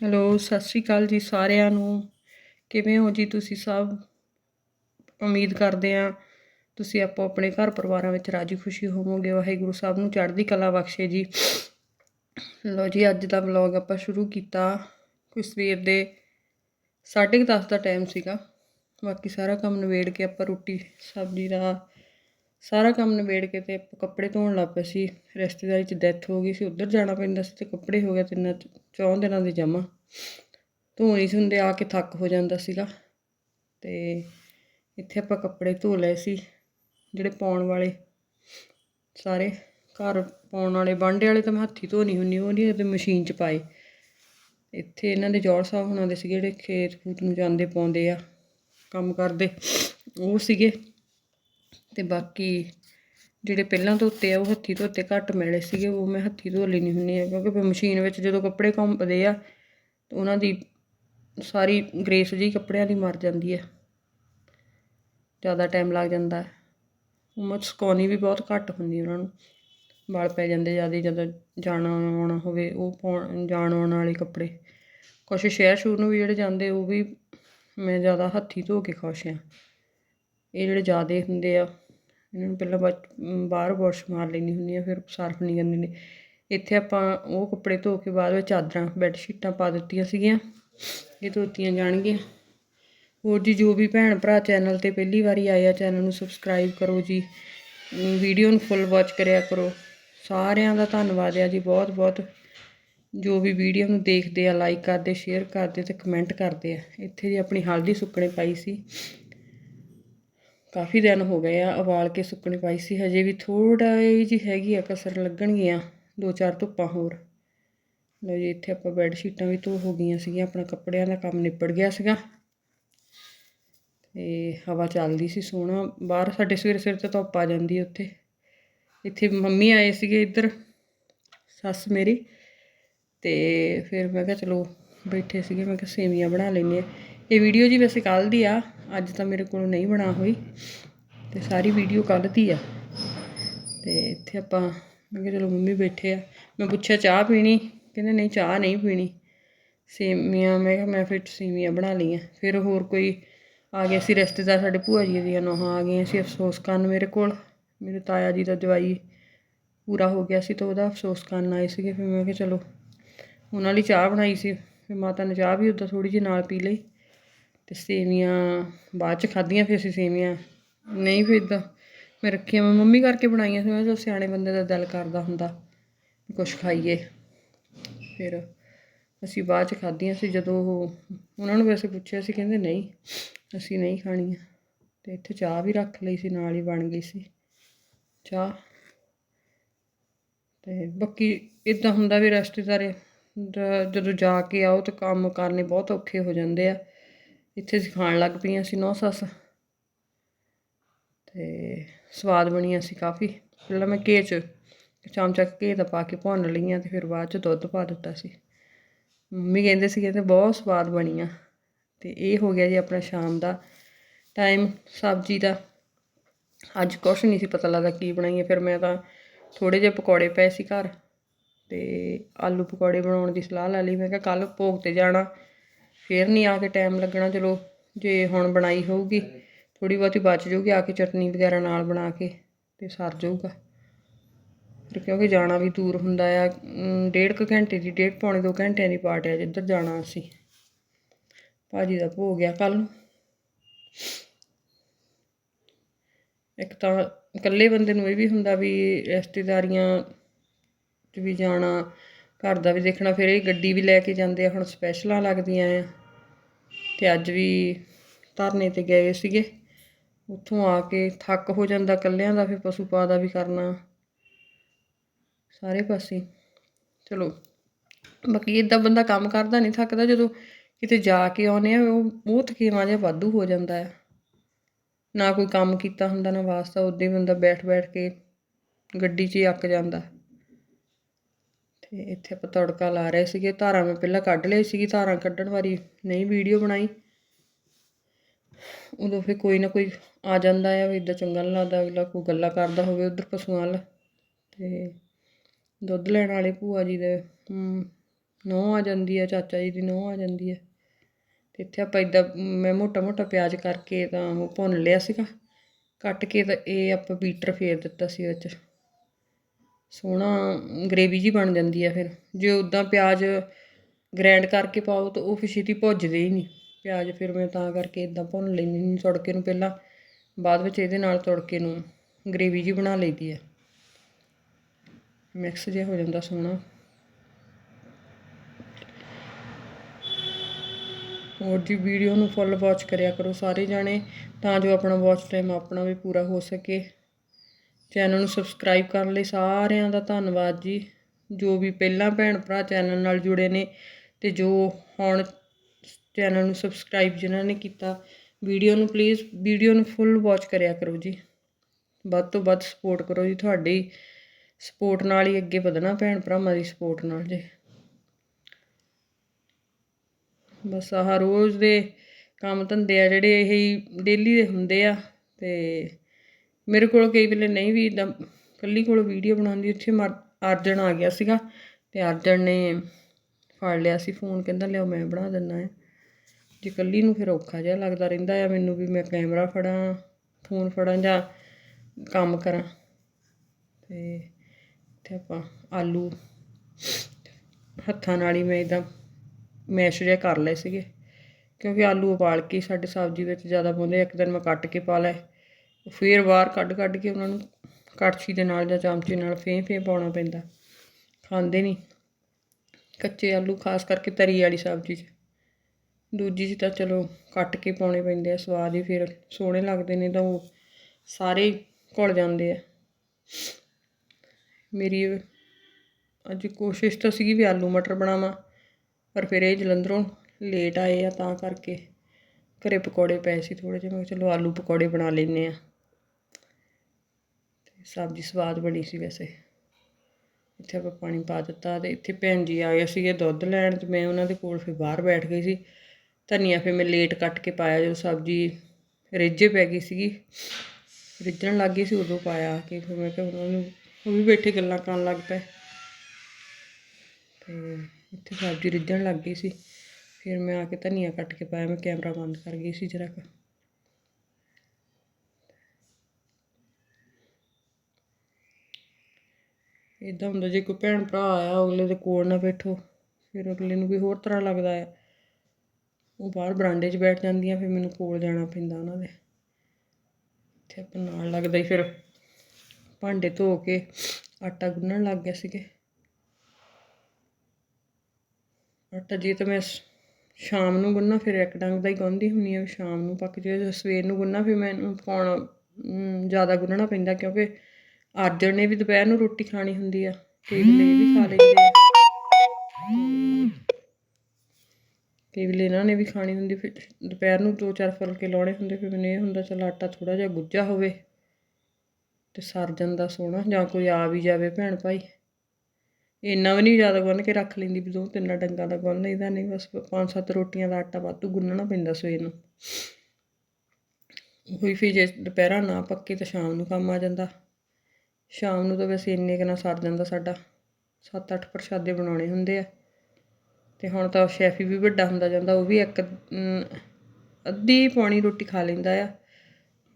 Hello, ਸਤਿ ਸ਼੍ਰੀ ਅਕਾਲ ਜੀ ਸਾਰਿਆਂ ਨੂੰ। ਕਿਵੇਂ ਹੋ ਜੀ ਤੁਸੀਂ ਸਭ? ਉਮੀਦ ਕਰਦੇ ਹਾਂ ਤੁਸੀਂ ਆਪੋ ਆਪਣੇ ਘਰ ਪਰਿਵਾਰਾਂ ਵਿੱਚ ਰਾਜੀ ਖੁਸ਼ੀ ਹੋਵੋਗੇ। ਵਾਹਿਗੁਰੂ ਸਾਹਿਬ ਨੂੰ ਚੜ੍ਹਦੀ ਕਲਾ ਬਖਸ਼ੇ ਜੀ। ਲੋ ਜੀ, ਅੱਜ ਦਾ ਵਲੌਗ ਆਪਾਂ ਸ਼ੁਰੂ ਕੀਤਾ ਕੋਈ ਸਵੇਰ ਦੇ 10:30 ਦਾ ਟਾਈਮ ਸੀਗਾ। ਬਾਕੀ ਸਾਰਾ ਕੰਮ ਨਵੇੜ ਕੇ ਆਪਾਂ ਰੋਟੀ, ਸਬਜ਼ੀ ਦਾ ਸਾਰਾ ਕੰਮ ਨਿਬੇੜ ਕੇ ਤੇ ਕੱਪੜੇ ਧੋਣ ਲੱਗ ਪਏ ਸੀ। ਰਿਸ਼ਤੇਦਾਰੀ 'ਚ ਡੈਥ ਹੋ ਗਈ ਸੀ। ਉੱਧਰ ਜਾਣਾ ਪੈਂਦਾ ਸੀ ਤੇ ਕੱਪੜੇ ਹੋ ਗਿਆ ਤਿੰਨਾਂ ਚ- ਚੌਂ ਦਿਨਾਂ ਦੇ ਜਮਾ ਧੋਣੀ ਸੀ ਹੁੰਦੇ ਆ ਕੇ ਥੱਕ ਹੋ ਜਾਂਦਾ ਸੀਗਾ। ਤੇ ਇੱਥੇ ਆਪਾਂ ਕੱਪੜੇ ਧੋ ਲਏ ਸੀ। ਜਿਹੜੇ ਪਾਉਣ ਵਾਲੇ ਸਾਰੇ ਘਰ ਪਾਉਣ ਵਾਲੇ ਬਾਂਡੇ ਵਾਲੇ ਤਾਂ ਮੈਂ ਹੱਥੀ ਧੋਣੀ ਹੁੰਨੀ ਉਹ ਨਹੀਂ ਤੇ ਮਸ਼ੀਨ 'ਚ ਪਾਏ। ਇੱਥੇ ਇਹਨਾਂ ਦੇ ਜੌੜ ਸਾਹਿਬ ਹੁਣਾਂ ਦੇ ਸੀਗੇ ਜਿਹੜੇ ਖੇਤ ਖੂਤ ਨੂੰ ਜਾਂਦੇ ਪਾਉਂਦੇ ਆ, ਕੰਮ ਕਰਦੇ। ਉਹ ਸੀਗੇ। ਤੇ ਬਾਕੀ ਜਿਹੜੇ ਪਹਿਲਾਂ ਧੋਤੇ ਆ, ਉਹ ਹੱਥੀਂ ਧੋਤੇ ਘੱਟ ਮਿਲੇ ਸੀਗੇ, ਉਹ ਮੈਂ ਹੱਥੀਂ ਧੋ ਲੈਣੀ ਹੁੰਦੀ ਆ ਕਿਉਂਕਿ ਫਿਰ ਮਸ਼ੀਨ ਵਿੱਚ ਜਦੋਂ ਕੱਪੜੇ ਘੁੰਮਦੇ ਆ, ਤੇ ਉਹਨਾਂ ਦੀ ਸਾਰੀ ਗਰੇਸ ਜੀ ਕੱਪੜਿਆਂ ਦੀ ਮਰ ਜਾਂਦੀ ਹੈ ਜ਼ਿਆਦਾ ਟਾਈਮ ਲੱਗ ਜਾਂਦਾ। ਉਮਰ ਸੁਕਾਉਣੀ ਵੀ ਬਹੁਤ ਘੱਟ ਹੁੰਦੀ ਉਹਨਾਂ ਨੂੰ। ਵਾਲ ਪੈ ਜਾਂਦੇ ਜ਼ਿਆਦਾ, ਜਦੋਂ ਜਾਣਾ ਆਉਣਾ ਹੋਵੇ, ਉਹ ਪਾਉਣ, ਜਾਣ ਆਉਣ ਵਾਲੇ ਕੱਪੜੇ। ਕੁਛ ਸ਼ਹਿਰ ਸ਼ੂਰ ਨੂੰ ਵੀ ਜਿਹੜੇ ਜਾਂਦੇ, ਉਹ ਵੀ ਮੈਂ ਜ਼ਿਆਦਾ ਹੱਥੀ ਧੋ ਕੇ ਖੁਸ਼ ਹਾਂ। ਇਹ ਜਿਹੜੇ ਜ਼ਿਆਦੇ ਹੁੰਦੇ ਆ, ਇਹਨਾਂ ਨੂੰ ਪਹਿਲਾਂ ਬਾ- ਬਾਹਰ ਵਾਸ਼ ਮਾਰ ਲੈਂਦੀ ਹੁੰਦੀ ਆ, ਫਿਰ ਸਰਫ ਨਹੀਂ ਕਰਨੀ ਨੇ ਇੱਥੇ ਆਪਾਂ ਉਹ ਕੱਪੜੇ ਧੋ ਕੇ ਬਾਅਦ ਵਿੱਚ ਚਾਦਰਾਂ ਬੈੱਡ ਸ਼ੀਟਾਂ ਪਾ ਦਿੱਤੀਆਂ ਸੀਗੀਆਂ, ਇਹ ਧੋਤੀਆਂ ਜਾਣਗੀਆਂ। ਹੋਰ ਜੀ, ਜੋ ਵੀ ਭੈਣ ਭਰਾ ਚੈਨਲ ਤੇ ਪਹਿਲੀ ਵਾਰੀ ਆਏ ਆ ਚੈਨਲ ਨੂੰ ਸਬਸਕ੍ਰਾਈਬ ਕਰੋ ਜੀ। ਵੀਡੀਓ ਨੂੰ ਫੁੱਲ ਵਾਚ ਕਰਿਆ ਕਰੋ। ਸਾਰਿਆਂ ਦਾ ਧੰਨਵਾਦ ਆ ਜੀ ਬਹੁਤ ਬਹੁਤ ਜੋ ਵੀ ਵੀਡੀਓ ਨੂੰ ਦੇਖਦੇ ਆ ਲਾਈਕ ਕਰਦੇ ਸ਼ੇਅਰ ਕਰਦੇ ਤੇ ਕਮੈਂਟ ਕਰਦੇ ਆ। ਇੱਥੇ ਜੀ ਆਪਣੀ ਹਲਦੀ ਸੁੱਕਣੇ ਪਾਈ ਸੀ। ਕਾਫੀ ਦਿਨ ਹੋ ਗਏ ਆ, ਉਬਾਲ ਕੇ ਸੁੱਕਣੀ ਪਾਈ ਸੀ, ਹਜੇ ਵੀ ਥੋੜਾ ਜਿਹੀ ਹੈਗੀ ਆ, ਕਸਰ ਲੱਗਣਗੀਆਂ, ਦੋ ਚਾਰ ਧੁੱਪਾਂ ਹੋਰ। ਲਓ ਜੀ, ਇੱਥੇ ਆਪਾਂ ਬੈੱਡ ਸ਼ੀਟਾਂ ਵੀ ਧੋ ਹੋ ਗਈਆਂ ਸੀਗੀਆਂ, ਆਪਣਾ ਕੱਪੜਿਆਂ ਦਾ ਕੰਮ ਨਿਬੜ ਗਿਆ ਸੀਗਾ। ਤੇ ਹਵਾ ਚੱਲਦੀ ਸੀ ਸੋਹਣਾ, ਬਾਹਰ ਸਾਡੇ ਸਵੇਰੇ ਸਵੇਰੇ ਤਾਂ ਧੁੱਪ ਆ ਜਾਂਦੀ ਉੱਥੇ। ਇੱਥੇ ਮੰਮੀ ਆਏ ਸੀਗੇ ਇੱਧਰ, ਸੱਸ ਮੇਰੀ, ਤੇ ਫਿਰ ਮੈਂ ਕਿਹਾ ਚਲੋ ਬੈਠੇ ਸੀਗੇ, ਮੈਂ ਕਿਹਾ ਸੇਵੀਆਂ ਬਣਾ ਲੈਂਦੇ ਆ। ਇਹ ਵੀਡੀਓ ਜੀ ਵੈਸੇ ਕੱਲ ਦੀ ਆ ਅੱਜ ਤਾਂ ਮੇਰੇ ਕੋਲ ਨਹੀਂ ਬਣਾ ਹੋਈ ਤੇ ਸਾਰੀ ਵੀਡੀਓ ਕੱਲ ਦੀ ਆ। ਤੇ ਇੱਥੇ ਆਪਾਂ ਮੈਂ ਕਿਹਾ ਚਲੋ ਮੰਮੀ ਬੈਠੇ ਆ। ਮੈਂ ਪੁੱਛਿਆ ਚਾਹ ਪੀਣੀ? ਕਹਿੰਦੇ ਨਹੀਂ, ਚਾਹ ਨਹੀਂ ਪੀਣੀ। ਸੇਵੀਆਂ ਮੈਂ ਕਿਹਾ ਮੈਂ ਫਿਰ ਸੇਵੀਆਂ ਬਣਾ ਲਈਆਂ। ਫਿਰ ਹੋਰ ਕੋਈ ਆ ਗਿਆ ਸੀ ਰਿਸ਼ਤੇਦਾਰ ਸਾਡੇ ਭੂਆ ਜੀ ਦੀਆਂ, ਨੋਹਾਂ ਆ ਗਈਆਂ ਸੀ ਅਫਸੋਸ ਕਰਨ ਮੇਰੇ ਕੋਲ। ਮੇਰੇ ਤਾਇਆ ਜੀ ਦਾ ਜਵਾਈ ਪੂਰਾ ਹੋ ਗਿਆ ਸੀ ਤਾਂ ਉਹਦਾ ਅਫਸੋਸ ਕਰਨ ਆਏ ਸੀਗੇ। ਫਿਰ ਮੈਂ ਕਿਹਾ ਚਲੋ, ਉਹਨਾਂ ਲਈ ਚਾਹ ਬਣਾਈ ਸੀ। ਫਿਰ ਮਾਤਾ ਨੇ ਚਾਹ ਵੀ ਉੱਦਾਂ ਥੋੜੀ ਜਿਹੀ ਨਾਲ ਪੀ ਲਈ। ਤੇ ਸੇਵੀਆਂ ਬਾਅਦ ਚ ਖਾਧੀਆਂ ਫਿਰ ਅਸੀਂ ਸੇਵੀਆਂ ਨਹੀਂ ਫਿਰ ਇਦਾਂ ਮੈਂ ਰੱਖੀਆਂ, ਮੈਂ ਮੰਮੀ ਕਰਕੇ ਬਣਾਈਆਂ ਸੀ, ਮੈਂ ਕਿਹਾ ਸਿਆਣੇ ਬੰਦੇ ਦਾ ਦਿਲ ਕਰਦਾ ਹੁੰਦਾ ਵੀ ਕੁਛ ਖਾਈਏ। ਫਿਰ ਅਸੀਂ ਬਾਅਦ ਚ ਖਾਧੀਆਂ ਸੀ, ਜਦੋਂ ਉਹ ਉਹਨਾਂ ਨੂੰ ਵੈਸੇ ਪੁੱਛਿਆ ਸੀ, ਕਹਿੰਦੇ ਨਹੀਂ, ਅਸੀਂ ਨਹੀਂ ਖਾਣੀਆਂ। ਤੇ ਇੱਥੇ ਚਾਹ ਵੀ ਰੱਖ ਲਈ ਸੀ, ਨਾਲ ਹੀ ਬਣ ਗਈ ਸੀ ਚਾਹ। ਤੇ ਬਾਕੀ ਇਦਾਂ ਹੁੰਦਾ ਵੀ ਰਿਸ਼ਤੇਦਾਰੇ ਜਦੋਂ ਜਾ ਕੇ ਆਓ ਤਾਂ ਕੰਮ ਕਰਨੇ ਬਹੁਤ ਔਖੇ ਹੋ ਜਾਂਦੇ ਆ। ਇੱਥੇ ਸਿਖਾਉਣ ਲੱਗ ਪਈਆਂ ਸੀ ਨੌ ਸੱਸ। ਤੇ ਸਵਾਦ ਬਣੀਆਂ ਸੀ ਕਾਫੀ। ਪਹਿਲਾਂ ਮੈਂ ਘੇ 'ਚ ਚਮਚਾ ਘੇ ਦਾ ਪਾ ਕੇ ਭੁੰਨ ਲਈਆਂ ਤੇ ਫਿਰ ਬਾਅਦ 'ਚ ਦੁੱਧ ਪਾ ਦਿੱਤਾ ਸੀ। ਮੰਮੀ ਕਹਿੰਦੇ ਸੀ ਕਹਿੰਦੇ ਬਹੁਤ ਸਵਾਦ ਬਣੀਆਂ। ਤੇ ਇਹ ਹੋ ਗਿਆ ਜੀ ਆਪਣਾ ਸ਼ਾਮ ਦਾ ਟਾਈਮ ਸਬਜ਼ੀ ਦਾ। ਅੱਜ ਕੁਛ ਨਹੀਂ ਸੀ ਪਤਾ ਲੱਗਦਾ ਕੀ ਬਣਾਈਏ। ਫਿਰ ਮੈਂ ਤਾਂ ਥੋੜੇ ਜਿਹੇ ਪਕੌੜੇ ਪਏ ਸੀ ਘਰ ਤੇ ਆਲੂ ਪਕੌੜੇ ਬਣਾਉਣ ਦੀ ਸਲਾਹ ਲੈ ਲਈ। ਮੈਂ ਕਿਹਾ ਕੱਲ ਭੋਗ ਤੇ ਜਾਣਾ। ਫੇਰ ਨਹੀਂ ਆ ਕੇ ਟਾਈਮ ਲੱਗਣਾ, ਚਲੋ ਜੇ ਹੁਣ ਬਣਾਈ ਹੋਊਗੀ ਥੋੜੀ ਬਹੁਤੀ ਬਚ ਜਾਊਗੀ, ਆ ਕੇ ਚਟਨੀ ਵਗੈਰਾ ਨਾਲ ਬਣਾ ਕੇ ਤੇ ਸਰ ਜਾਊਗਾ। ਫਿਰ ਕਿਉਂਕਿ ਜਾਣਾ ਵੀ ਦੂਰ ਹੁੰਦਾ ਆ ਡੇਢ ਕੁ ਘੰਟੇ ਦੀ, ਡੇਢ ਪੌਣੇ ਦੋ ਘੰਟਿਆਂ ਦੀ ਪਾਰਟ ਹੈ ਜਿੱਧਰ ਜਾਣਾ ਅਸੀਂ। ਭਾਜੀ ਦਾ ਭੋਗ ਗਿਆ ਕੱਲ ਨੂੰ। ਇੱਕ ਤਾਂ ਇਕੱਲੇ ਬੰਦੇ ਨੂੰ ਇਹ ਵੀ ਹੁੰਦਾ ਵੀ ਰਿਸ਼ਤੇਦਾਰੀਆਂ 'ਚ ਵੀ ਜਾਣਾ, ਘਰ ਦਾ ਵੀ ਦੇਖਣਾ, ਫਿਰ ਇਹ ਗੱਡੀ ਵੀ ਲੈ ਕੇ ਜਾਂਦੇ ਆ, ਹੁਣ ਸਪੈਸ਼ਲਾਂ ਲੱਗਦੀਆਂ ਆ। ਤੇ ਅੱਜ ਵੀ ਧਰਨੇ ਤੇ ਗਏ ਸੀਗੇ। ਉੱਥੋਂ ਆ ਕੇ ਥੱਕ ਹੋ ਜਾਂਦਾ ਇਕੱਲਿਆਂ ਦਾ, ਫਿਰ ਪਸ਼ੂ ਪਾ ਦਾ ਵੀ ਕਰਨਾ। ਸਾਰੇ ਪਾਸੇ। ਚਲੋ, ਬਾਕੀ ਇਦਾਂ ਬੰਦਾ ਕੰਮ ਕਰਦਾ ਨਹੀਂ, ਥੱਕਦਾ ਜਦੋਂ ਕਿਤੇ ਜਾ ਕੇ ਆਉਨੇ ਆ, ਉਹ ਉਹ ਥਕੇਵਾਂ ਜਿਹਾ ਵਾਧੂ ਹੋ ਜਾਂਦਾ ਆ ਨਾ ਕੋਈ ਕੰਮ ਕੀਤਾ ਹੁੰਦਾ, ਨਾ ਵਾਸਤਾ, ਉਦਾਂ ਹੀ ਬੰਦਾ ਬੈਠ ਬੈਠ ਕੇ ਗੱਡੀ 'ਚ ਹੀ ਅੱਕ ਜਾਂਦਾ। ਤੇ ਇੱਥੇ ਆਪਾਂ ਤੜਕਾ ਲਾ ਰਹੇ ਸੀਗੇ ਧਾਰਾਂ ਮੈਂ ਪਹਿਲਾਂ ਕੱਢ ਲਈ ਸੀਗੀ ਧਾਰਾਂ ਕੱਢਣ ਵਾਰੀ ਨਹੀਂ ਵੀਡੀਓ ਬਣਾਈ। ਉਦੋਂ ਫਿਰ ਕੋਈ ਨਾ ਕੋਈ ਆ ਜਾਂਦਾ ਆ ਵੀ ਇਦਾਂ ਚੰਗਾ ਨਹੀਂ ਲੱਗਦਾ ਅਗਲਾ ਕੋਈ ਗੱਲਾਂ ਕਰਦਾ ਹੋਵੇ ਉਧਰ ਪਸ਼ੂਆਂ ਵੱਲ। ਤੇ ਦੁੱਧ ਲੈਣ ਵਾਲੇ ਭੂਆ ਜੀ ਦੇ ਹਮ, ਨਹੁੰ ਆ ਜਾਂਦੀ ਆ ਚਾਚਾ ਜੀ ਦੀ ਨਹੁੰ ਆ ਜਾਂਦੀ ਆ। ਤੇ ਇੱਥੇ ਆਪਾਂ ਇਦਾਂ ਮੈਂ ਮੋਟਾ ਮੋਟਾ ਪਿਆਜ਼ ਕਰਕੇ ਤਾਂ ਉਹ ਭੁੰਨ ਲਿਆ ਸੀਗਾ। ਕੱਟ ਕੇ ਤਾਂ ਇਹ ਆਪਾਂ ਬੀਟਰ ਫੇਰ ਦਿੱਤਾ ਸੀ ਵਿੱਚ ਸੋਹਣਾ ਗਰੇਵੀ ਜਿਹੀ ਬਣ ਜਾਂਦੀ ਹੈ ਫਿਰ। ਜੇ ਉੱਦਾਂ ਪਿਆਜ਼ ਗ੍ਰੈਂਡ ਕਰਕੇ ਪਾਓ ਤਾਂ ਉਹ ਫਿਰ ਛੇਤੀ ਭੁੱਜਦੇ ਹੀ ਨਹੀਂ। ਪਿਆਜ਼ ਫਿਰ ਮੈਂ ਤਾਂ ਕਰਕੇ ਇੱਦਾਂ ਭੁੰਨ ਲੈਂਦੀ ਨਹੀਂ ਤੜਕੇ ਨੂੰ ਪਹਿਲਾਂ, ਬਾਅਦ ਵਿੱਚ ਇਹਦੇ ਨਾਲ ਤੜਕੇ ਨੂੰ ਗਰੇਵੀ ਜਿਹੀ ਬਣਾ ਲਈਦੀ ਹੈ ਮਿਕਸ ਜਿਹਾ ਹੋ ਜਾਂਦਾ ਸੋਹਣਾ। ਹੋਰ ਜੀ ਵੀਡੀਓ ਨੂੰ ਫੁੱਲ ਵਾਚ ਕਰਿਆ ਕਰੋ ਸਾਰੇ ਜਾਣੇ, ਤਾਂ ਜੋ ਆਪਣਾ ਵਾਚ ਟਾਈਮ ਆਪਣਾ ਵੀ ਪੂਰਾ ਹੋ ਸਕੇ। ਚੈਨਲ ਨੂੰ ਸਬਸਕ੍ਰਾਈਬ ਕਰਨ ਲਈ ਸਾਰਿਆਂ ਦਾ ਧੰਨਵਾਦ ਜੀ। ਜੋ ਵੀ ਪਹਿਲਾਂ ਭੈਣ ਭਰਾ ਚੈਨਲ ਨਾਲ ਜੁੜੇ ਨੇ ਤੇ ਜੋ ਹੁਣ ਚੈਨਲ ਨੂੰ ਸਬਸਕ੍ਰਾਈਬ ਜਿਨ੍ਹਾਂ ਨੇ ਕੀਤਾ, ਵੀਡੀਓ ਨੂੰ ਪਲੀਜ਼ ਵੀਡੀਓ ਨੂੰ ਫੁੱਲ ਵਾਚ ਕਰਿਆ ਕਰੋ ਜੀ। ਵੱਧ ਤੋਂ ਵੱਧ ਸਪੋਰਟ ਕਰੋ ਜੀ ਤੁਹਾਡੀ। ਸਪੋਰਟ ਨਾਲ ਹੀ ਅੱਗੇ ਵਧਣਾ ਭੈਣ ਭਰਾਵਾਂ ਦੀ ਸਪੋਰਟ ਨਾਲ ਜੀ। ਬਸ ਆਹ ਰੋਜ਼ ਦੇ ਕੰਮ ਧੰਦੇ ਆ ਜਿਹੜੇ ਇਹ ਡੇਲੀ ਦੇ ਹੁੰਦੇ ਆ ਤੇ ਮੇਰੇ ਕੋਲ ਕਈ ਵੇਲੇ ਨਹੀਂ ਵੀ ਇੱਦਾਂ ਇਕੱਲੀ ਕੋਲ ਵੀਡੀਓ ਬਣਾਉਂਦੀ, ਉੱਥੇ ਮਰ, ਅਰਜਨ ਆ ਗਿਆ ਸੀਗਾ ਅਤੇ ਅਰਜਨ ਨੇ ਫੜ ਲਿਆ ਸੀ ਫੋਨ ਕਹਿੰਦਾ ਲਿਓ ਮੈਂ ਬਣਾ ਦਿੰਦਾ ਹੈ। ਜੇ ਇਕੱਲੀ ਨੂੰ ਫਿਰ ਔਖਾ ਜਿਹਾ ਲੱਗਦਾ ਰਹਿੰਦਾ ਆ, ਮੈਨੂੰ ਵੀ ਮੈਂ ਕੈਮਰਾ ਫੜਾਂ ਫੋਨ ਫੜਾਂ ਜਾਂ ਕੰਮ ਕਰਾਂ। ਅਤੇ ਇੱਥੇ ਆਪਾਂ ਆਲੂ ਹੱਥਾਂ ਨਾਲ ਹੀ ਮੈਂ ਇਦਾਂ ਮੈਸ਼ ਜਿਹਾ ਕਰ ਲਏ ਸੀਗੇ, ਕਿਉਂਕਿ ਆਲੂ ਉਬਾਲ ਕੇ ਸਾਡੇ ਸਬਜ਼ੀ ਵਿੱਚ ਜ਼ਿਆਦਾ ਪਾਉਂਦੇ ਇੱਕ ਦਿਨ ਮੈਂ ਕੱਟ ਕੇ ਪਾ ਲਏ ਫਿਰ ਬਾਹਰ ਕੱਢ ਕੱਢ ਕੇ ਉਹਨਾਂ ਨੂੰ ਕੜਛੀ ਦੇ ਨਾਲ ਜਾਂ ਚਮਚੇ ਨਾਲ ਫੇਂ ਫੇਂ ਪਾਉਣਾ ਪੈਂਦਾ। ਖਾਂਦੇ ਨਹੀਂ ਕੱਚੇ ਆਲੂ, ਖਾਸ ਕਰਕੇ ਤਰੀ ਵਾਲੀ ਸਬਜ਼ੀ 'ਚ। ਦੂਜੀ 'ਚ ਤਾਂ ਚਲੋ ਕੱਟ ਕੇ ਪਾਉਣੇ ਪੈਂਦੇ ਆ, ਸਵਾਦ ਹੀ ਫਿਰ ਸੋਹਣੇ ਲੱਗਦੇ ਨੇ ਤਾਂ ਉਹ ਸਾਰੇ ਘੁਲ ਜਾਂਦੇ ਆ। ਮੇਰੀ ਅੱਜ ਕੋਸ਼ਿਸ਼ ਤਾਂ ਸੀਗੀ ਵੀ ਆਲੂ ਮਟਰ ਬਣਾਵਾਂ, ਪਰ ਫਿਰ ਇਹ ਜਲੰਧਰੋਂ ਲੇਟ ਆਏ ਆ ਤਾਂ ਕਰਕੇ ਘਰੇ ਪਕੌੜੇ ਪਏ ਸੀ ਥੋੜੇ ਜਿਹੇ, ਮੈਂ ਚਲੋ ਆਲੂ ਪਕੌੜੇ ਬਣਾ ਲੈਨੇ ਆ। ਸਬਜ਼ੀ ਸਵਾਦ ਬਣੀ ਸੀ ਵੈਸੇ। ਇੱਥੇ ਆਪਾਂ ਪਾਣੀ ਪਾ ਦਿੱਤਾ ਤੇ ਇੱਥੇ ਭੈਣ ਜੀ ਆਏ ਸੀਗੇ ਦੁੱਧ ਲੈਣ ਤੇ ਮੈਂ ਉਹਨਾਂ ਦੇ ਕੋਲ ਫਿਰ ਬਾਹਰ ਬੈਠ ਗਈ ਸੀ। ਧਨੀਆ ਫਿਰ ਮੈਂ ਲੇਟ ਕੱਟ ਕੇ ਪਾਇਆ ਜਦੋਂ ਸਬਜ਼ੀ ਰਿੱਝੇ ਪੈ ਗਈ ਸੀਗੀ। ਰਿੱਝਣ ਲੱਗ ਗਈ ਸੀ ਉਦੋਂ ਪਾਇਆ ਕਿ ਫਿਰ ਮੈਂ ਕਿਹਾ ਉਹਨਾਂ ਨੂੰ, ਉਹ ਵੀ ਬੈਠੇ ਗੱਲਾਂ ਕਰਨ ਲੱਗ ਪਏ। ਤੇ ਇੱਥੇ ਸਬਜ਼ੀ ਰਿੱਝਣ ਲੱਗ ਗਈ ਸੀ। ਫਿਰ ਮੈਂ ਆ ਕੇ ਧਨੀਆ ਕੱਟ ਕੇ ਪਾਇਆ, ਮੈਂ ਕੈਮਰਾ ਬੰਦ ਕਰ ਗਈ ਸੀ ਜਰਾ ਇੱਦਾਂ ਹੁੰਦਾ ਜੇ ਕੋਈ ਭੈਣ ਭਰਾ ਆਇਆ, ਅਗਲੇ ਦੇ ਕੋਲ ਨਾ ਬੈਠੋ, ਫਿਰ ਅਗਲੇ ਨੂੰ ਵੀ ਹੋਰ ਤਰ੍ਹਾਂ ਲੱਗਦਾ ਹੈ ਉਹ ਬਾਹਰ ਬਰਾਂਡੇ 'ਚ ਬੈਠ ਜਾਂਦੀਆਂ, ਫਿਰ ਮੈਨੂੰ ਕੋਲ ਜਾਣਾ ਪੈਂਦਾ ਉਹਨਾਂ ਦੇ। ਇੱਥੇ ਆਪਾਂ ਨਾਲ ਲੱਗਦਾ ਹੀ ਫਿਰ ਭਾਂਡੇ ਧੋ ਕੇ ਆਟਾ ਗੁੰਨਣ ਲੱਗ ਗਏ ਸੀਗੇ। ਆਟਾ ਜੇ ਤਾਂ ਮੈਂ ਸ਼ਾਮ ਨੂੰ ਗੁੰਨਾ, ਫਿਰ ਇੱਕ ਡੰਗ ਦਾ ਹੀ ਗੁੰਨਦੀ ਹੁੰਦੀ ਆ ਵੀ ਸ਼ਾਮ ਨੂੰ ਪੱਕ ਜੇ, ਸਵੇਰ ਨੂੰ ਗੁੰਨਾ, ਫਿਰ ਮੈਨੂੰ ਪਕਾਉਣਾ ਜ਼ਿਆਦਾ ਗੁੰਨਣਾ ਪੈਂਦਾ, ਕਿਉਂਕਿ ਅਰਜਨ ਨੇ ਵੀ ਦੁਪਹਿਰ ਨੂੰ ਰੋਟੀ ਖਾਣੀ ਹੁੰਦੀ ਆ ਕਈ ਵੇਲੇ ਇਹ ਵੀ ਖਾ ਲੈਂਦੇ ਆ। ਕਈ ਵੇਲੇ ਇਹਨਾਂ ਨੇ ਵੀ ਖਾਣੀ ਹੁੰਦੀ, ਫਿਰ ਦੁਪਹਿਰ ਨੂੰ ਦੋ ਚਾਰ ਫੁਲਕੇ ਲਾਉਣੇ ਹੁੰਦੇ, ਫਿਰ ਮੈਨੂੰ ਇਹ ਹੁੰਦਾ ਚਲ ਆਟਾ ਥੋੜਾ ਜਿਹਾ ਗੁੱਝਾ ਹੋਵੇ ਤੇ ਸਰ ਜਾਂਦਾ ਸੋਹਣਾ, ਜਾਂ ਕੋਈ ਆ ਵੀ ਜਾਵੇ ਭੈਣ ਭਾਈ। ਇੰਨਾ ਵੀ ਨਹੀਂ ਜ਼ਿਆਦਾ ਗੁੰਨ ਕੇ ਰੱਖ ਲੈਂਦੀ ਵੀ ਦੋ ਤਿੰਨ ਡੰਗਾਂ ਦਾ ਗੁੰਨ ਲਈਦਾ, ਨਹੀਂ ਬਸ ਪੰਜ ਸੱਤ ਰੋਟੀਆਂ ਦਾ ਆਟਾ ਵਾਧੂ ਗੁੰਨਣਾ ਪੈਂਦਾ ਸਵੇਰ ਨੂੰ। ਉਹੀ ਫਿਰ ਜੇ ਦੁਪਹਿਰਾਂ ਨਾ ਪੱਕੇ ਤਾਂ ਸ਼ਾਮ ਨੂੰ ਕੰਮ ਆ ਜਾਂਦਾ। ਸ਼ਾਮ ਨੂੰ ਤਾਂ ਵੈਸੇ ਇੰਨੇ ਕੁ ਨਾਲ ਸਰ ਜਾਂਦਾ ਸਾਡਾ। ਸੱਤ ਅੱਠ ਪ੍ਰਸ਼ਾਦੇ ਬਣਾਉਣੇ ਹੁੰਦੇ ਆ। ਅਤੇ ਹੁਣ ਤਾਂ ਸ਼ੈਫੀ ਵੀ ਵੱਡਾ ਹੁੰਦਾ ਜਾਂਦਾ, ਉਹ ਵੀ ਇੱਕ ਅੱਧੀ ਪੌਣੀ ਰੋਟੀ ਖਾ ਲੈਂਦਾ ਆ।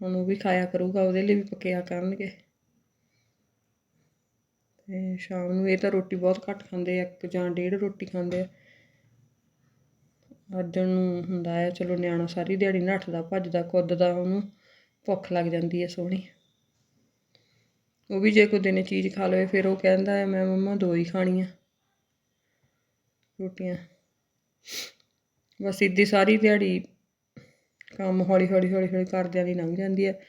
ਹੁਣ ਉਹ ਵੀ ਖਾਇਆ ਕਰੂਗਾ, ਉਹਦੇ ਲਈ ਵੀ ਪਕਿਆ ਕਰਨਗੇ। ਤੇ ਸ਼ਾਮ ਨੂੰ ਇਹ ਤਾਂ ਰੋਟੀ ਬਹੁਤ ਘੱਟ ਖਾਂਦੇ ਆ, ਇੱਕ ਜਾਂ ਡੇਢ ਰੋਟੀ ਖਾਂਦੇ ਆ। ਅਰਜਨ ਨੂੰ ਹੁੰਦਾ ਹੈ ਚਲੋ ਨਿਆਣਾ ਸਾਰੀ ਦਿਹਾੜੀ ਨੱਠਦਾ, ਭੱਜਦਾ, ਕੁੱਦਦਾ, ਉਹਨੂੰ ਭੁੱਖ ਲੱਗ ਜਾਂਦੀ ਹੈ ਸੋਹਣੀ। ਉਹ ਵੀ ਜੇ ਕੋਈ ਦਿਨੇ ਚੀਜ਼ ਖਾ ਲਵੇ, ਫਿਰ ਉਹ ਕਹਿੰਦਾ ਹੈ, ਮੈਂ ਮੰਮਾ ਦੋ ਹੀ ਖਾਣੀਆਂ ਰੋਟੀਆਂ। ਬਸ ਇੱਦੀ ਸਾਰੀ ਦਿਹਾੜੀ ਕੰਮ ਹੌਲੀ ਹੌਲੀ ਹੌਲੀ ਹੌਲੀ ਕਰਦਿਆਂ ਦੀ ਲੰਘ ਜਾਂਦੀ ਹੈ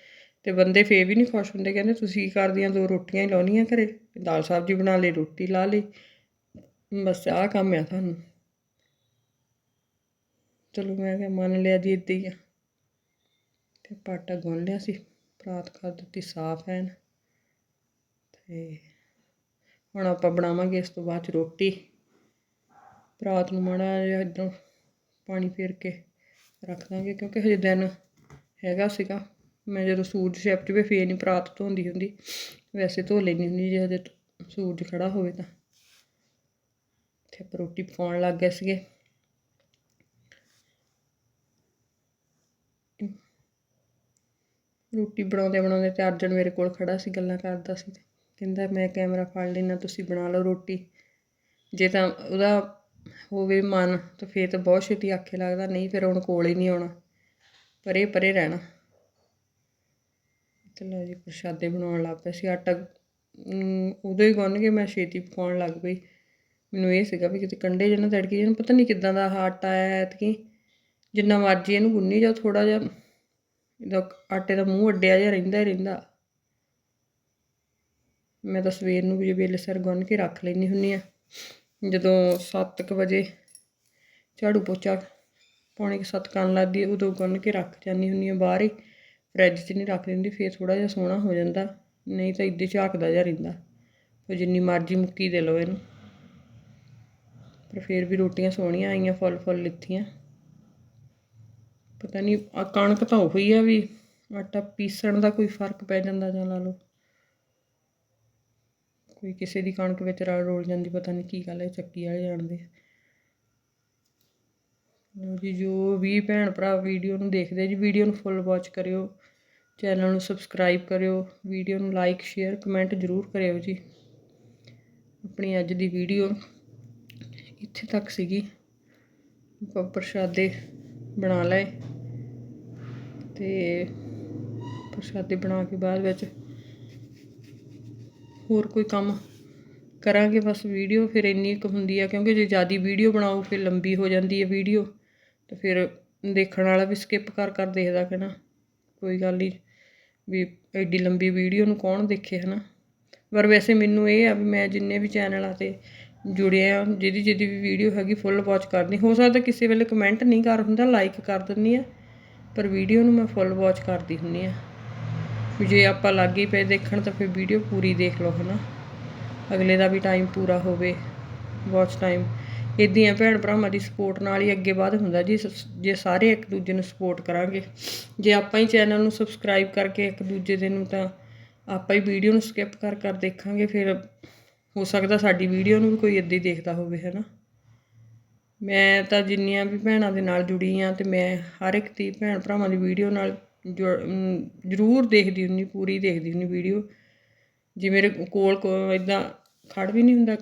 ਤੇ ਬੰਦੇ ਫੇਰ ਵੀ ਨਹੀਂ ਖੁਸ਼ ਹੁੰਦੇ, ਕਹਿੰਦੇ ਤੁਸੀਂ ਕੀ ਕਰਦੀਆਂ, ਦੋ ਰੋਟੀਆਂ ਹੀ ਲਾਉਣੀਆਂ ਘਰੇ। ਦਾਲ ਸਬਜ਼ੀ ਬਣਾ ਲਈ, ਰੋਟੀ ਲਾ ਲਈ। ਬਸ ਆਹ ਕੰਮ ਆ ਤੁਹਾਨੂੰ। ਚਲੋ ਮੈਂ ਕਿਹਾ ਮੰਨ ਲਿਆ ਜੀ ਇੱਦਾਂ ਹੀ ਆ। ਤੇ ਪਾਟਾ ਗੁੰਨ ਲਿਆ ਸੀ ਪਰਾਤ ਕਰ ਦਿੱਤੀ ਸਾਫ਼ ਐਨ। ਤੇ ਹੁਣ ਆਪਾਂ ਬਣਾਵਾਂਗੇ ਇਸ ਤੋਂ ਬਾਅਦ 'ਚ ਰੋਟੀ। ਰਾਤ ਨੂੰ ਮਾੜਾ ਜਿਹਾ ਇੱਦਾਂ ਪਾਣੀ ਫੇਰ ਕੇ ਰੱਖ ਦਾਂਗੇ ਕਿਉਂਕਿ ਹਜੇ ਦਿਨ ਹੈਗਾ ਸੀਗਾ। ਮੈਂ ਜਦੋਂ ਸੂਰਜ ਛਿਪ ਜਾਵੇ ਫੇਰ ਨਹੀਂ ਪਰਾਤ ਧੋਂਦੀ ਹੁੰਦੀ। ਵੈਸੇ ਧੋ ਲੈਂਦੀ ਹੁੰਦੀ ਜੇ ਹਜੇ ਸੂਰਜ ਖੜਾ ਹੋਵੇ ਤਾਂ। ਇੱਥੇ ਆਪਾਂ ਰੋਟੀ ਪਕਾਉਣ ਲੱਗ ਗਏ ਸੀਗੇ। ਰੋਟੀ ਬਣਾਉਂਦੇ ਬਣਾਉਂਦੇ ਤੇ ਅਰਜਨ ਮੇਰੇ ਕੋਲ ਖੜਾ ਸੀ, ਗੱਲਾਂ ਕਰਦਾ ਸੀ ਤੇ ਕਹਿੰਦਾ, ਮੈਂ ਕੈਮਰਾ ਫੜ ਲੈਂਦਾ ਤੁਸੀਂ ਬਣਾ ਲਓ ਰੋਟੀ। ਜੇ ਤਾਂ ਉਹਦਾ ਹੋਵੇ ਮਨ, ਤਾਂ ਫੇਰ ਤਾਂ ਬਹੁਤ ਛੇਤੀ ਆਖੇ ਲੱਗਦਾ, ਨਹੀਂ, ਫਿਰ ਹੁਣ ਕੋਲ ਹੀ ਨਹੀਂ ਆਉਣਾ। ਪਰੇ ਪਰੇ ਰਹਿਣਾ। ਤੇ ਲਓ ਜੀ, ਪ੍ਰਸ਼ਾਦੇ ਬਣਾਉਣ ਲੱਗ ਪਏ ਸੀ। ਆਟਾ ਉਦੋਂ ਹੀ ਗੁੰਨ ਕੇ ਮੈਂ ਛੇਤੀ ਪਕਾਉਣ ਲੱਗ ਪਈ। ਮੈਨੂੰ ਇਹ ਸੀਗਾ ਵੀ ਕਿਤੇ ਕੰਡੇ ਜਿਹਨਾਂ ਤੜਕੇ ਜਿਹਨੂੰ ਪਤਾ ਨਹੀਂ ਕਿੱਦਾਂ ਦਾ ਆਹ ਆਟਾ ਆਇਆ ਐਤਕੀ। ਜਿੰਨਾ ਮਰਜ਼ੀ ਇਹਨੂੰ ਗੁੰਨੀ ਜਾਓ ਥੋੜਾ ਜਿਹਾ। ਇਹਦਾ ਆਟੇ ਦਾ ਮੂੰਹ ਅੱਡਿਆ ਜਿਹਾ ਰਹਿੰਦਾ ਹੀ ਰਹਿੰਦਾ। ਮੈਂ ਤਾਂ ਸਵੇਰ ਨੂੰ ਵੀ ਵੇਲੇ ਸਿਰ ਗੁੰਨ ਕੇ ਰੱਖ ਲੈਂਦੀ ਹੁੰਦੀ ਆ ਜਦੋਂ 7:00 ਵਜੇ ਝਾੜੂ ਪੋਚਾ ਪੌਣੇ ਕੁ ਸੱਤ ਕਰਨ ਲੱਗਦੀ ਉਦੋਂ ਗੁੰਨ ਕੇ ਰੱਖ ਜਾਂਦੀ ਹੁੰਦੀ ਆ ਬਾਹਰ ਹੀ। ਫਰਿੱਜ 'ਚ ਨਹੀਂ ਰੱਖ ਦਿੰਦੀ, ਫੇਰ ਥੋੜਾ ਜਿਹਾ ਸੋਹਣਾ ਹੋ ਜਾਂਦਾ, ਨਹੀਂ ਤਾਂ ਇੱਦੇ ਝਾਕਦਾ ਜਿਹਾ ਰਹਿੰਦਾ। ਫਿਰ ਜਿੰਨੀ ਮਰਜ਼ੀ ਮੁੱਕੀ ਦੇ ਲਓ ਇਹਨੂੰ। ਪਰ ਫੇਰ ਵੀ ਰੋਟੀਆਂ ਸੋਹਣੀਆਂ ਆਈਆਂ, ਫੁੱਲ ਫੁੱਲ ਲਿੱਥੀਆਂ ਪਤਾ ਨਹੀਂ ਆ ਕਣਕ ਤਾਂ ਉਹੀ ਆ ਵੀ ਆਟਾ ਪੀਸਣ ਦਾ ਕੋਈ ਫ਼ਰਕ ਪੈ ਜਾਂਦਾ ਜਾਂ ਲਾ ਲਓ। ਕੋਈ ਕਿਸੇ ਦੀ ਕਣਕ ਵਿੱਚ ਰਲ ਰੋਲ ਜਾਂਦੀ, ਪਤਾ ਨਹੀਂ ਕੀ ਗੱਲ ਹੈ, ਚੱਕੀ ਵਾਲੇ ਜਾਣਦੇ ਆ। ਜੀ, ਜੋ ਵੀ ਭੈਣ ਭਰਾ ਵੀਡੀਓ ਨੂੰ ਦੇਖਦੇ ਜੀ, ਵੀਡੀਓ ਨੂੰ ਫੁੱਲ ਵਾਚ ਕਰਿਓ ਚੈਨਲ ਨੂੰ ਸਬਸਕ੍ਰਾਈਬ ਕਰਿਓ, ਵੀਡੀਓ ਨੂੰ ਲਾਈਕ ਸ਼ੇਅਰ ਕਮੈਂਟ ਜ਼ਰੂਰ ਕਰਿਓ ਜੀ ਆਪਣੀ ਅੱਜ ਦੀ ਵੀਡੀਓ ਇੱਥੇ ਤੱਕ ਸੀਗੀ ਆਪਾਂ ਪ੍ਰਸ਼ਾਦੇ ਬਣਾ ਲਏ ਤੇ ਪ੍ਰਸ਼ਾਦੇ ਬਣਾ ਕੇ ਬਾਅਦ ਵਿੱਚ ਹੋਰ ਕੋਈ ਕੰਮ ਕਰਾਂਗੇ, ਬਸ ਵੀਡੀਓ ਫਿਰ ਇੰਨੀ ਕੁ ਹੁੰਦੀ ਆ, ਕਿਉਂਕਿ ਜੇ ਜ਼ਿਆਦੀ ਵੀਡੀਓ ਬਣਾਓ, ਫਿਰ ਲੰਬੀ ਹੋ ਜਾਂਦੀ ਹੈ ਵੀਡੀਓ, ਤੇ ਫਿਰ ਦੇਖਣ ਵਾਲਾ ਵੀ ਸਕਿਪ ਕਰ ਕਰ ਦੇਖਦਾ ਕਿ ਕੋਈ ਗੱਲ ਨਹੀਂ ਵੀ ਐਡੀ ਲੰਬੀ ਵੀਡੀਓ ਨੂੰ ਕੌਣ ਦੇਖੇ, ਹਨਾ? ਪਰ ਵੈਸੇ ਮੈਨੂੰ ਇਹ ਆ ਵੀ ਮੈਂ ਜਿੰਨੇ ਵੀ ਚੈਨਲਾਂ ਤੇ ਜੁੜਿਆ ਜਿਹਦੀ ਜਿਹਦੀ ਵੀ ਵੀਡੀਓ ਹੈਗੀ ਫੁੱਲ ਵਾਚ ਕਰਦੀ, ਹੋ ਸਕਦਾ ਕਿਸੇ ਵੇਲੇ ਕਮੈਂਟ ਨਹੀਂ ਕਰ ਹੁੰਦਾ ਲਾਈਕ ਕਰ ਦਿੰਦੀ ਆ, ਪਰ ਵੀਡੀਓ ਨੂੰ ਮੈਂ ਫੁੱਲ ਵਾਚ ਕਰਦੀ ਹੁੰਦੀ ਆ। ਵੀ ਜੇ ਆਪਾਂ ਲੱਗ ਹੀ ਪਏ ਦੇਖਣ ਤਾਂ ਫਿਰ ਵੀਡੀਓ ਪੂਰੀ ਦੇਖ ਲਓ, ਹਨਾ? ਅਗਲੇ ਦਾ ਵੀ ਟਾਈਮ ਪੂਰਾ ਹੋਵੇ ਵਾਚ ਟਾਈਮ ਇਦਾਂ ਭੈਣ ਭਰਾਵਾਂ ਦੀ ਸਪੋਰਟ ਨਾਲ ਹੀ ਅੱਗੇ ਵੱਧ ਹੁੰਦਾ, ਜੀ ਸ- ਜੇ ਸਾਰੇ ਇੱਕ ਦੂਜੇ ਨੂੰ ਸਪੋਰਟ ਕਰਾਂਗੇ। ਜੇ ਆਪਾਂ ਹੀ ਚੈਨਲ ਨੂੰ ਸਬਸਕ੍ਰਾਈਬ ਕਰਕੇ ਇੱਕ ਦੂਜੇ ਦੇ ਨੂੰ ਤਾਂ ਆਪਾਂ ਹੀ ਵੀਡੀਓ ਨੂੰ ਸਕਿਪ ਕਰ ਕਰ ਦੇਖਾਂਗੇ, ਫਿਰ ਹੋ ਸਕਦਾ ਸਾਡੀ ਵੀਡੀਓ ਨੂੰ ਵੀ ਕੋਈ ਇੱਦਾਂ ਹੀ ਦੇਖਦਾ ਹੋਵੇ ਹੈ ਨਾ ਮੈਂ ਤਾਂ ਜਿੰਨੀਆਂ ਵੀ ਭੈਣਾਂ ਦੇ ਨਾਲ ਜੁੜੀ ਆ ਤੇ ਮੈਂ ਹਰ ਇੱਕ ਦੀ ਭੈਣ ਭਰਾਵਾਂ ਦੀ ਵੀਡੀਓ ਨਾਲ ਜ਼ਰੂਰ ਦੇਖਦੀ ਹੁੰਦੀ, ਪੂਰੀ ਦੇਖਦੀ ਹੁੰਦੀ ਵੀਡੀਓ ਜੇ ਮੇਰੇ ਕੋਲ ਇੱਦਾਂ ਖੜ੍ਹ ਵੀ ਨਹੀਂ ਹੁੰਦਾ।